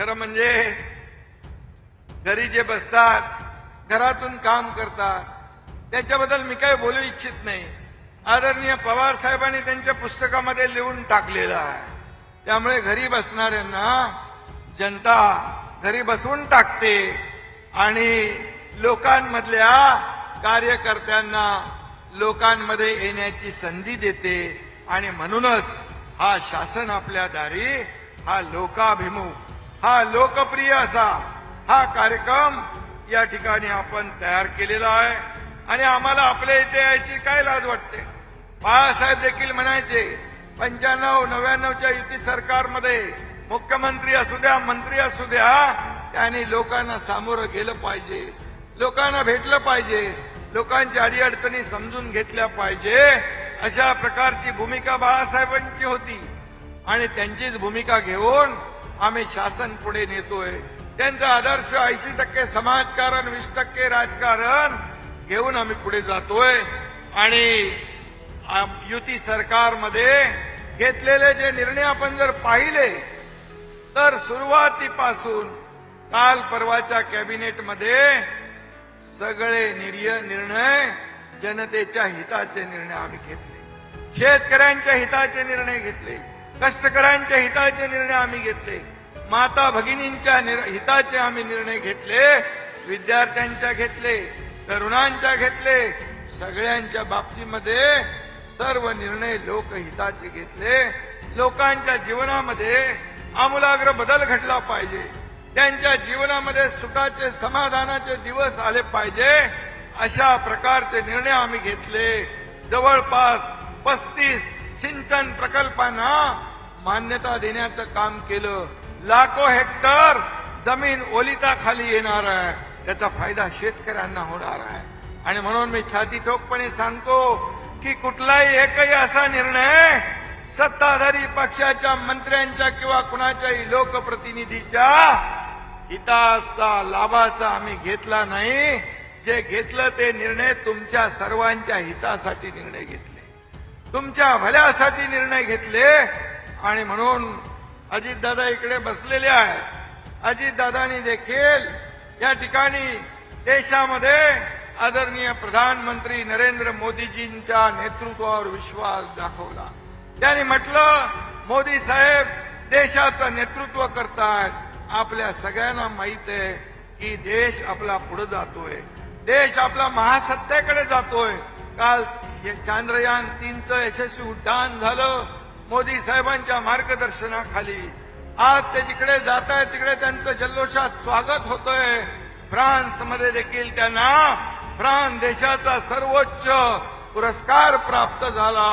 खरं म्हणजे घरी जे बसतात घरातून काम करतात त्याच्याबद्दल मी काही बोलू इच्छित नाही. आदरणीय पवार साहेबांनी त्यांच्या पुस्तकामध्ये लिहून टाकलेलं आहे. त्यामुळे घरी बसणाऱ्यांना जनता घरी बसवून टाकते आणि लोकांमधल्या कार्यकर्त्यांना लोकांमध्ये येण्याची संधी देते आणि म्हणूनच हा शासन आपल्या दारी हा लोकाभिमुख हा लोकप्रिय असा हा कार्यक्रम या ठिकाणी आपण तयार केलेला आहे. आणि आम्हाला आपल्या इथे यायची काय लाज वाटते? बाळासाहेब देखील म्हणायचे पंच्याण्णव नव्याण्णवच्या युती सरकारमध्ये मुख्यमंत्री असू द्या मंत्री असू द्या त्यांनी लोकांना सामोरं गेलं पाहिजे. लोकांना भेटलं पाहिजे. लोकांच्या अडीअडचणी समजून घेतल्या पाहिजे. अशा प्रकारची भूमिका बाळासाहेबांची होती. आणि त्यांचीच भूमिका घेऊन आम्ही शासन पुढे नेतोय. त्यांचा आदर्श ऐंशी टक्के समाजकारण वीस टक्के राजकारण घेऊन आम्ही पुढे जातोय. आणि युती सरकारमध्ये घेतलेले जे निर्णय आपण जर पाहिले तर सुरुवातीपासून काल परवाच्या कॅबिनेटमध्ये सगळे निर्य निर्णय जनतेच्या हिताचे निर्णय आम्ही घेतले. शेतकऱ्यांच्या हिताचे निर्णय घेतले. कष्टकऱ्यांच्या हिताचे निर्णय आम्ही घेतले. माता भगिनींच्या हिताचे आम्ही निर्णय घेतले. विद्यार्थ्यांच्या घेतले. तरुणांच्या घेतले. सगळ्यांच्या बाबतीमध्ये सर्व निर्णय लोकहिताचे घेतले. लोकांच्या जीवनामध्ये आमूलाग्र बदल घडला पाहिजे. त्यांच्या जीवनामध्ये सुखाचे समाधानाचे दिवस आले पाहिजे. अशा प्रकारचे निर्णय आम्ही घेतले. जवळपास पस्तीस सिंचन प्रकल्पांना मान्यता देण्याचं काम केलं. लाखो हेक्टर जमीन ओलिताखाली येणार आहे. त्याचा फायदा शेतकऱ्यांना होणार आहे. आणि म्हणून मी छाती ठोकपणे सांगतो की कुठलाही एकही असा निर्णय सत्ताधारी पक्षाच्या मंत्र्यांच्या किंवा कुणाच्याही लोकप्रतिनिधीच्या हिताचा लाभाचा आम्ही घेतला नाही. जे घेतलं ते निर्णय तुमच्या सर्वांच्या हितासाठी निर्णय घेतले. तुमच्या भल्यासाठी निर्णय घेतले. आणि म्हणून अजितदादा इकडे बसलेले आहेत. अजितदादांनी देखील या ठिकाणी देशामध्ये आदरणीय प्रधानमंत्री नरेंद्र मोदीजींच्या नेतृत्वावर विश्वास दाखवला. त्यांनी म्हटलं मोदी साहेब देशाचं नेतृत्व करतायत. आपल्या सगळ्यांना माहीत आहे की देश आपला पुढे जातोय. देश आपला महासत्तेकडे जातोय. काल चांद्रयान तीनचं यशस्वी उड्डाण झालं. मोदी साहेबांच्या मार्गदर्शनाखाली आज ते जिकडे जात आहे तिकडे त्यांचं जल्लोषात स्वागत होतंय. फ्रान्समध्ये देखील त्यांना फ्रान्स देशाचा सर्वोच्च पुरस्कार प्राप्त झाला.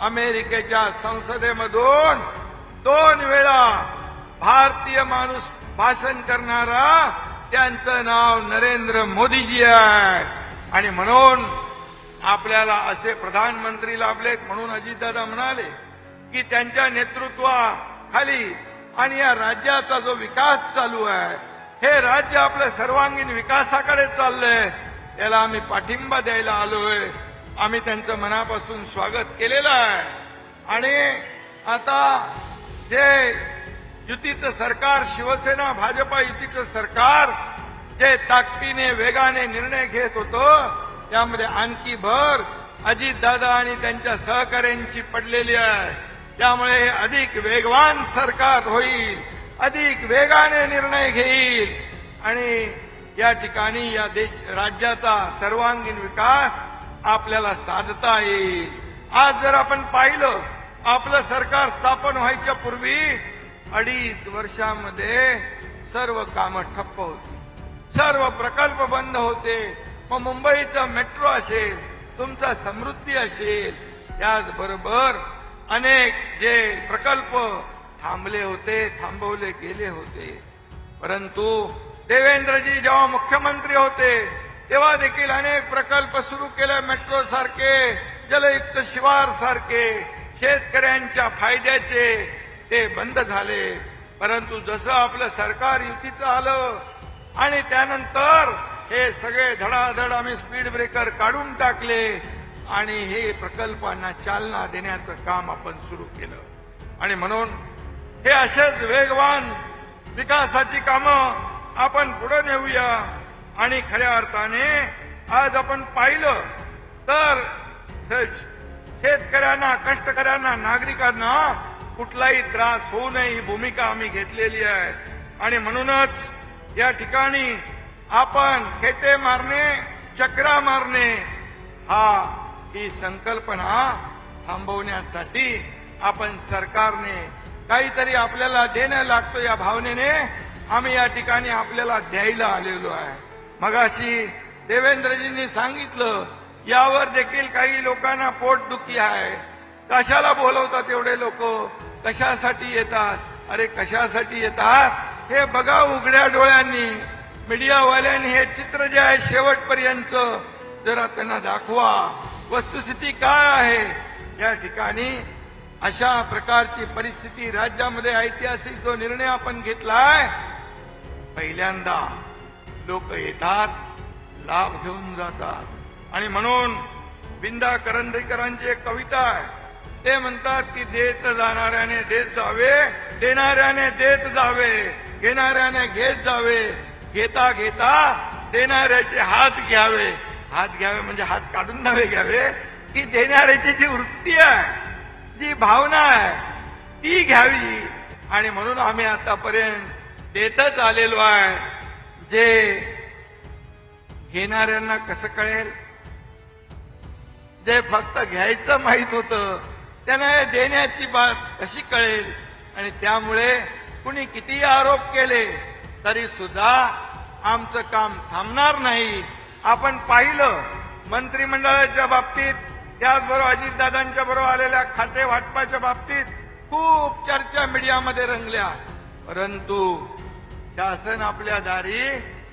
अमेरिकेच्या संसदेमधून दोन वेळा भारतीय माणूस भाषण करणारा त्यांचं नाव नरेंद्र मोदीजी आहे आणि म्हणून आपल्याला असे प्रधानमंत्री लाभलेत म्हणून अजितदादा म्हणाले की त्यांच्या नेतृत्वाखाली आणि या राज्याचा जो विकास चालू आहे हे राज्य आपल्या सर्वांगीण विकासाकडे चाललंय त्याला आम्ही पाठिंबा द्यायला आलोय. आम्ही त्यांचं मनापासून स्वागत केलेलं आहे. आणि आता जे युतीचं सरकार शिवसेना भाजपा युतीचं सरकार जे ताकदीने वेगाने निर्णय घेत होतं त्यामध्ये आणखी भर अजितदादा आणि त्यांच्या सहकाऱ्यांची पडलेली आहे. त्यामुळे अधिक वेगवान सरकार होईल अधिक वेगाने निर्णय घेईल. आणि या ठिकाणी या देश राज्याचा सर्वांगीण विकास आपल्याला साधता येईल. आज जर आपण पाहिलं आपलं सरकार स्थापन व्हायच्या पूर्वी अडीच वर्षामध्ये सर्व कामं ठप्प होती. सर्व प्रकल्प बंद होते. मग मुंबईचं मेट्रो असेल तुमचा समृद्धी असेल त्याचबरोबर अनेक जे प्रकल्प थांबले होते थांबवले गेले होते. परंतु देवेंद्रजी जेव्हा मुख्यमंत्री होते तेव्हा देखील अनेक प्रकल्प सुरू केले मेट्रो सारखे जलयुक्त शिवार सारखे. शेतकऱ्यांच्या फायद्याचे ते बंद झाले. परंतु जसं आपलं सरकार युतीचं आलं आणि त्यानंतर हे सगळे धडाधड आम्ही स्पीड ब्रेकर काढून टाकले आणि हे प्रकल्पांना चालना देण्याचं काम आपण सुरू केलं. आणि म्हणून हे असेच वेगवान विकासाची कामं आपण पुढे नेऊया. आणि खऱ्या अर्थाने आज आपण पाहिलं तर शेतकऱ्यांना कष्टकऱ्यांना नागरिकांना कुठलाही त्रास होऊ नये ही भूमिका आम्ही घेतलेली आहे. आणि म्हणूनच या ठिकाणी आपण खेटे मारणे चक्रा मारणे हा ही संकल्पना थांबवण्यासाठी आपण सरकारने काहीतरी आपल्याला देणं लागतो या भावनेने आम्ही या ठिकाणी आपल्याला द्यायला आलेलो आहे. मगाशी देवेंद्रजींनी सांगितलं यावर देखील काही लोकांना पोटदुखी आहे. कशाला बोलवतात एवढे लोक? कशासाठी येतात? अरे कशासाठी येतात? हे बघा उघड्या डोळ्यांनी. मीडियावाल्यांनी हे चित्र जे आहे शेवटपर्यंत जरा त्यांना दाखवा. वस्तुस्थिती काय आहे? या ठिकाणी अशा प्रकारची परिस्थिती राज्यामध्ये ऐतिहासिक जो निर्णय आपण घेतलाय पहिल्यांदा लोक येतात लाभ घेऊन जातात. आणि म्हणून बिंदा करंदीकरांची एक कविता आहे. ते म्हणतात की देत जाणाऱ्याने देत जावे देणाऱ्याने देत जावे घेणाऱ्याने घेत जावे घेता घेता देणाऱ्याचे हात घ्यावे. हात घ्यावे म्हणजे हात काढून नव्हे घ्यावे. की देणाऱ्याची जी वृत्ती आहे जी भावना आहे ती घ्यावी. आणि म्हणून आम्ही आतापर्यंत देतच आलेलो आहे. जे घेणाऱ्यांना कसं कळेल? जे फक्त घ्यायचं माहीत होतं त्यांना देण्याची बात कशी कळेल? आणि त्यामुळे कुणी कितीही आरोप केले तरी सुद्धा आमचं काम थांबणार नाही. आपण पाहिलं मंत्रिमंडळाच्या बाबतीत त्याचबरोबर अजितदादांच्या बरोबर आलेल्या खाते वाटपाच्या बाबतीत खूप चर्चा मीडियामध्ये रंगल्या. परंतु शासन आपल्या दारी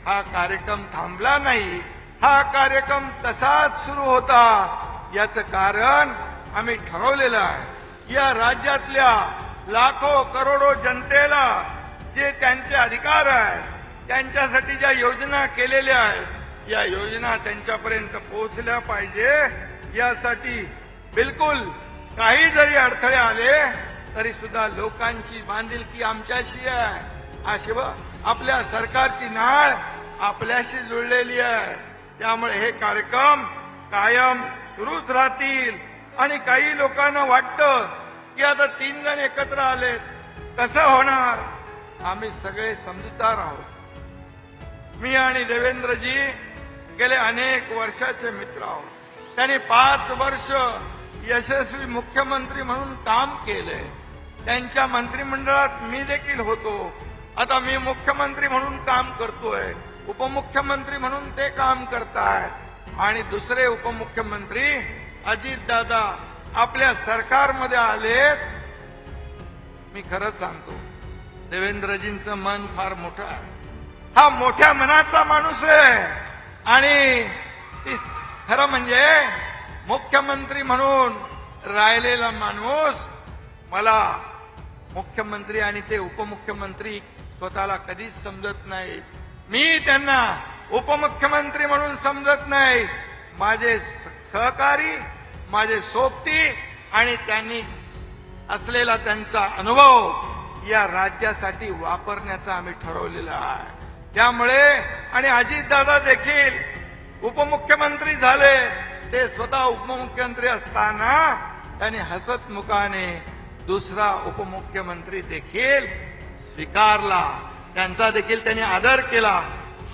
हा कार्यक्रम थांबला नाही. हा कार्यक्रम तसाच सुरू होता. याचं कारण आम्ही ठरवलेलं आहे. या राज्यातल्या लाखो करोडो जनतेला जे त्यांचे अधिकार आहेत त्यांच्यासाठी ज्या योजना केलेल्या आहेत या योजना त्यांच्यापर्यंत पोहोचल्या पाहिजे. यासाठी बिलकुल काही जरी अडथळे आले तरी सुद्धा लोकांची बांधिलकी आमच्याशी आहे. अशिव आपल्या सरकारची नाळ आपल्याशी जुळलेली आहे. त्यामुळे हे कार्यक्रम कायम सुरूच राहतील. आणि काही लोकांना वाटतं की आता तीन जण एकत्र आलेत. कसं होणार? आम्ही सगळे समजूतदार आहोत. मी आणि देवेंद्रजी गेले अनेक वर्षाचे मित्र आहोत. त्यांनी पाच वर्ष यशस्वी मुख्यमंत्री म्हणून काम केलंय त्यांच्या मंत्रिमंडळात मी देखील होतो. आता मी मुख्यमंत्री म्हणून काम करतोय. उपमुख्यमंत्री म्हणून ते काम करतायत. आणि दुसरे उपमुख्यमंत्री अजितदादा आपल्या सरकारमध्ये आलेत. मी खरंच सांगतो देवेंद्रजींचं मन फार मोठं आहे. हा मोठ्या मनाचा माणूस आहे. आणि खरं म्हणजे मुख्यमंत्री म्हणून राहिलेला माणूस मला मुख्यमंत्री आणि ते उपमुख्यमंत्री स्वतःला कधीच समजत नाही. मी त्यांना उपमुख्यमंत्री म्हणून समजत नाही. माझे स- सहकारी माझे सोबती आणि त्यांनी असलेला त्यांचा अनुभव या राज्यासाठी वापरण्याचा आम्ही ठरवलेला आहे. त्यामुळे आणि अजितदादा देखील उपमुख्यमंत्री झाले. ते स्वतः उपमुख्यमंत्री असताना त्यांनी हसत मुखाने दुसरा उपमुख्यमंत्री देखील स्वीकारला. त्यांचा देखील त्यांनी आदर केला.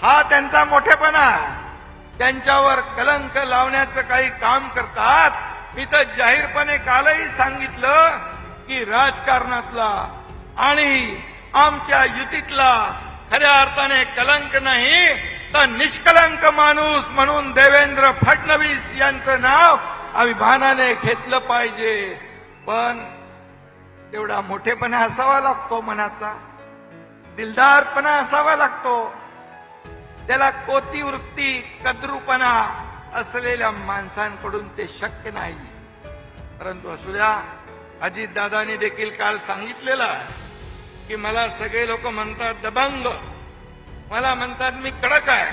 हा त्यांचा मोठेपणा आहे. त्यांच्यावर कलंक लावण्याचं काही काम करतात. मी तर जाहीरपणे कालही सांगितलं की राजकारणातला आणि आमच्या युतीतला खऱ्या अर्थाने कलंक नाही तर निष्कलंक माणूस म्हणून देवेंद्र फडणवीस यांचं नाव अभिमानाने घेतलं पाहिजे. पण तेवढा मोठेपणा असावा लागतो मनाचा. दिलदारपणा असावा लागतो. त्याला कोतीवृत्ती कद्रुपणा कद्रूपणा असलेल्या माणसांकडून ते शक्य नाही. परंतु असू द्या अजितदादांनी देखील काल सांगितलेलं आहे. की मला सगळे लोक म्हणतात दबंग. मला म्हणतात मी कडक आहे.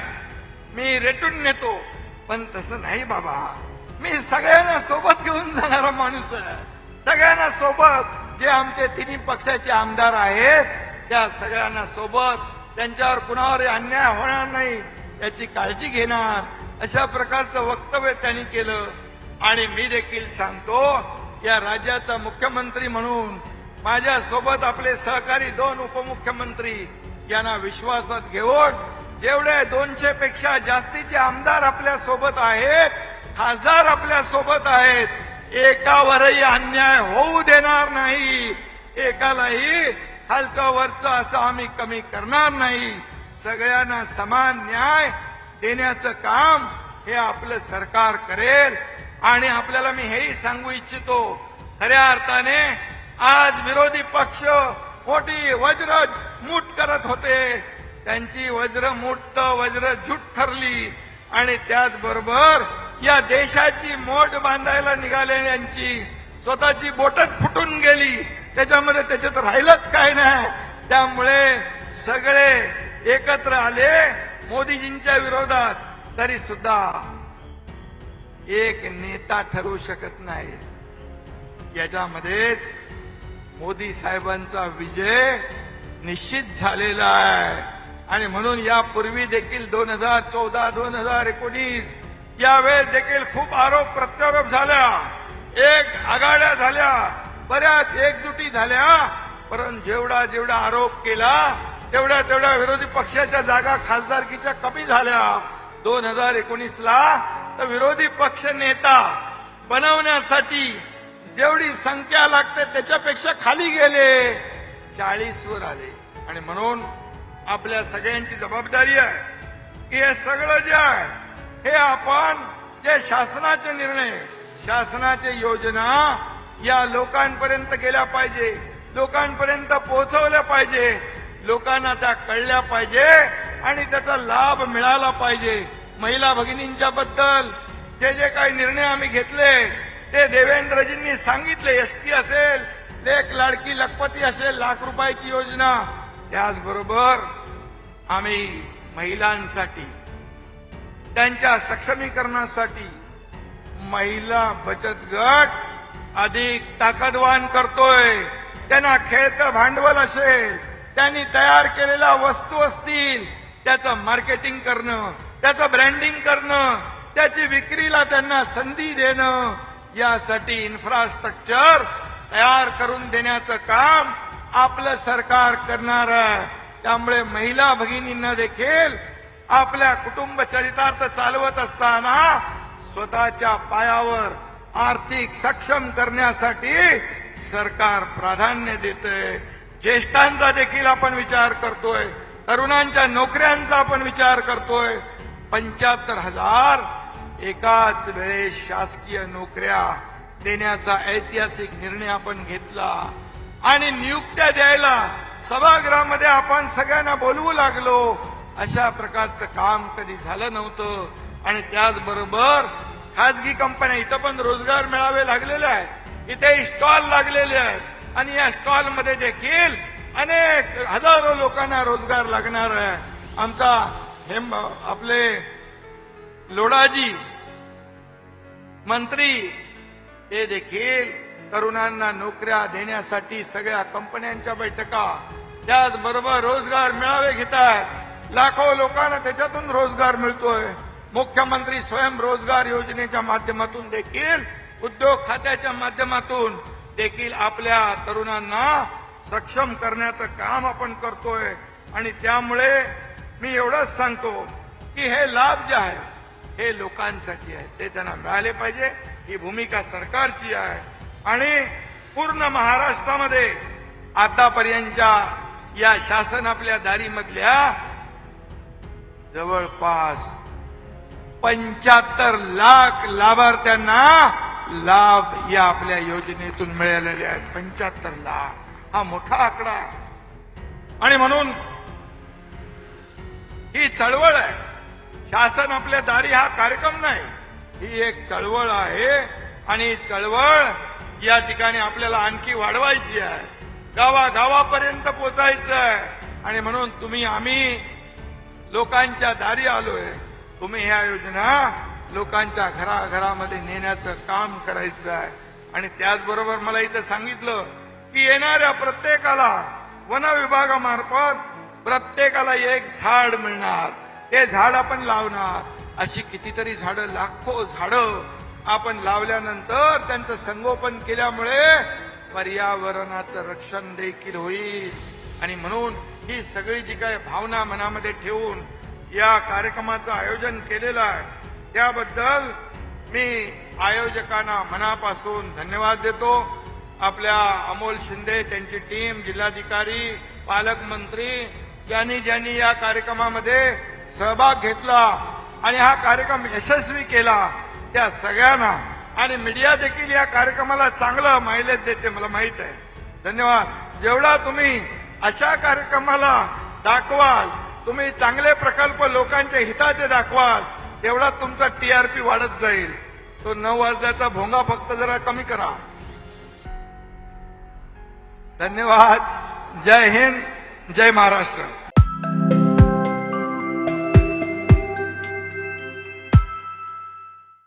मी रेटून नेतो. पण तसं नाही बाबा. मी सगळ्यांना सोबत घेऊन जाणारा माणूस आहे. सगळ्यांना सोबत. जे आमचे तिन्ही पक्षाचे आमदार आहेत त्या सगळ्यांना सोबत. त्यांच्यावर कुणावर अन्याय होणार नाही त्याची काळजी घेणार. अशा प्रकारचं वक्तव्य त्यांनी केलं. आणि मी देखील सांगतो या राज्याचा मुख्यमंत्री म्हणून माझ्या सोबत आपले सहकारी दोन उपमुख्यमंत्री यांना विश्वासात घेऊन जेवढे दोनशे पेक्षा जास्तीचे आमदार आपल्यासोबत आहेत खासदार आपल्यासोबत आहेत एकावरही अन्याय होऊ देणार नाही. एकालाही खालचं वरचं असं आम्ही कमी करणार नाही. सगळ्यांना समान न्याय देण्याचं काम हे आपलं सरकार करेल. आणि आपल्याला मी हेही सांगू इच्छितो खऱ्या अर्थाने आज विरोधी पक्ष मोठी वज्र मूठ करत होते. त्यांची वज्र मूठ वज्र झूट ठरली. आणि त्याचबरोबर या देशाची मोठ बांधायला निघालेल्यांची स्वतःची बोटच फुटून गेली. त्याच्यामध्ये त्याच्यात राहिलंच काय नाही. त्यामुळे सगळे एकत्र आले मोदीजींच्या विरोधात. तरी सुद्धा एक नेता ठरवू शकत नाही. याच्यामध्येच मोदी साहेबांचा विजय निश्चित झालेला आहे. आणि म्हणून यापूर्वी देखील दोन हजार चौदा दोन हजार एकोणीस यावेळेस देखील खूप आरोप प्रत्यारोप झाल्या एक आघाड्या झाल्या बऱ्याच एकजुटी झाल्या परंतु जेवढा जेवढा आरोप केला तेवढ्या तेवढ्या विरोधी पक्षाच्या जागा खासदारकीच्या कमी झाल्या. दोन हजार एकोणीस ला तर विरोधी पक्ष नेता बनवण्यासाठी जेवढी संख्या लागते त्याच्यापेक्षा खाली गेले चाळीस वर आले. आणि म्हणून आपल्या सगळ्यांची जबाबदारी आहे. की हे सगळं जे आहे हे आपण जे शासनाचे निर्णय शासनाचे योजना या लोकांपर्यंत गेल्या पाहिजे लोकांपर्यंत पोहोचवल्या पाहिजे लोकांना त्या कळल्या पाहिजे आणि त्याचा लाभ मिळाला पाहिजे. महिला भगिनींच्या बद्दल जे जे काही निर्णय आम्ही घेतले ते देवेंद्रजींनी सांगितले एसटी असेल लेख लाडकी लखपती असेल लाख रुपयाची योजना. त्याचबरोबर आम्ही महिलांसाठी त्यांच्या सक्षमीकरणासाठी महिला बचत गट अधिक ताकदवान करतोय. त्यांना खेळतं भांडवल असेल त्यांनी तयार केलेल्या वस्तू असतील त्याचं मार्केटिंग करणं त्याचं ब्रँडिंग करणं त्याची विक्रीला त्यांना संधी देणं यासाठी इन्फ्रास्ट्रक्चर तयार करून देण्याचं काम आपलं सरकार करणार आहे. त्यामुळे महिला भगिनींना देखील आपल्या कुटुंब चरितार्थ चालवत असताना स्वतःच्या पायावर आर्थिक सक्षम करण्यासाठी सरकार प्राधान्य देतंय. ज्येष्ठांचा देखील आपण विचार करतोय. तरुणांच्या नोकऱ्यांचा आपण विचार करतोय. पंच्याहत्तर हजार एकाच वेळेस शासकीय नोकऱ्या देण्याचा ऐतिहासिक निर्णय आपण घेतला. आणि नियुक्त्या द्यायला सभागृहामध्ये आपण सगळ्यांना बोलवू लागलो. अशा प्रकारचं काम कधी झालं नव्हतं. आणि त्याचबरोबर खाजगी कंपन्या इथं पण रोजगार मिळावे लागलेले आहेत. इथे स्टॉल लागलेले आहेत. आणि या स्टॉलमध्ये देखील अनेक हजारो लोकांना रोजगार लागणार आहे. आमचा हे आपले लोडाजी मंत्री हे देखील तरुणांना नोकऱ्या देण्यासाठी सगळ्या कंपन्यांच्या बैठका. त्याचबरोबर रोजगार मिळावे घेतात. लाखो लोकांना त्याच्यातून रोजगार मिळतोय. मुख्यमंत्री स्वयंरोजगार योजनेच्या माध्यमातून देखील उद्योग खात्याच्या माध्यमातून देखील आपल्या तरुणांना सक्षम करण्याचं काम आपण करतोय. आणि त्यामुळे मी एवढंच सांगतो की हे लाभ जे आहे हे लोकांसाठी आहे. ते त्यांना मिळाले पाहिजे. ही भूमिका सरकारची आहे. आणि पूर्ण महाराष्ट्रामध्ये आतापर्यंतच्या या शासन आपल्या दारीमधल्या जवळपास पंच्याहत्तर लाख लाभार्थ्यांना लाभ या आपल्या योजनेतून मिळालेले आहेत. पंच्याहत्तर लाख. हा मोठा आकडा आहे. आणि म्हणून ही चळवळ आहे. शासन आपल्या दारी हा कार्यक्रम नाही. ही एक चळवळ आहे आणि चळवळ या ठिकाणी आपल्याला आणखी वाढवायची आहे. गावागावापर्यंत पोचायचं आहे. आणि म्हणून तुम्ही आम्ही लोकांच्या दारी आलोय. तुम्ही ह्या योजना लोकांच्या घराघरामध्ये नेण्याचं काम करायचं आहे. आणि त्याचबरोबर मला इथं सांगितलं की येणाऱ्या प्रत्येकाला वन विभागामार्फत प्रत्येकाला एक झाड मिळणार. ते झाड आपण लावणार. अशी कितीतरी झाडं लाखो झाडं आपण लावल्यानंतर त्यांचं संगोपन केल्यामुळे पर्यावरणाचं रक्षण देखील होईल. आणि म्हणून ही सगळी जी काही भावना मनामध्ये ठेवून या कार्यक्रमाचं आयोजन केलेलं आहे त्याबद्दल मी आयोजकांना मनापासून धन्यवाद देतो. आपल्या अमोल शिंदे त्यांची टीम जिल्हाधिकारी पालकमंत्री ज्यांनी ज्यांनी या कार्यक्रमामध्ये सहभाग घेतला आणि हा कार्यक्रम यशस्वी केला. त्या सगळ्यांना आणि मीडिया देखील या कार्यक्रमाला चांगलं मायलेज देते मला माहीत आहे. धन्यवाद. जेवढा तुम्ही अशा कार्यक्रमाला दाखवाल तुम्ही चांगले प्रकल्प लोकांच्या हिताचे दाखवाल तेवढा तुमचा टीआरपी वाढत जाईल. तो नऊ वाजल्याचा भोंगा फक्त जरा कमी करा. धन्यवाद. जय हिंद जय महाराष्ट्र.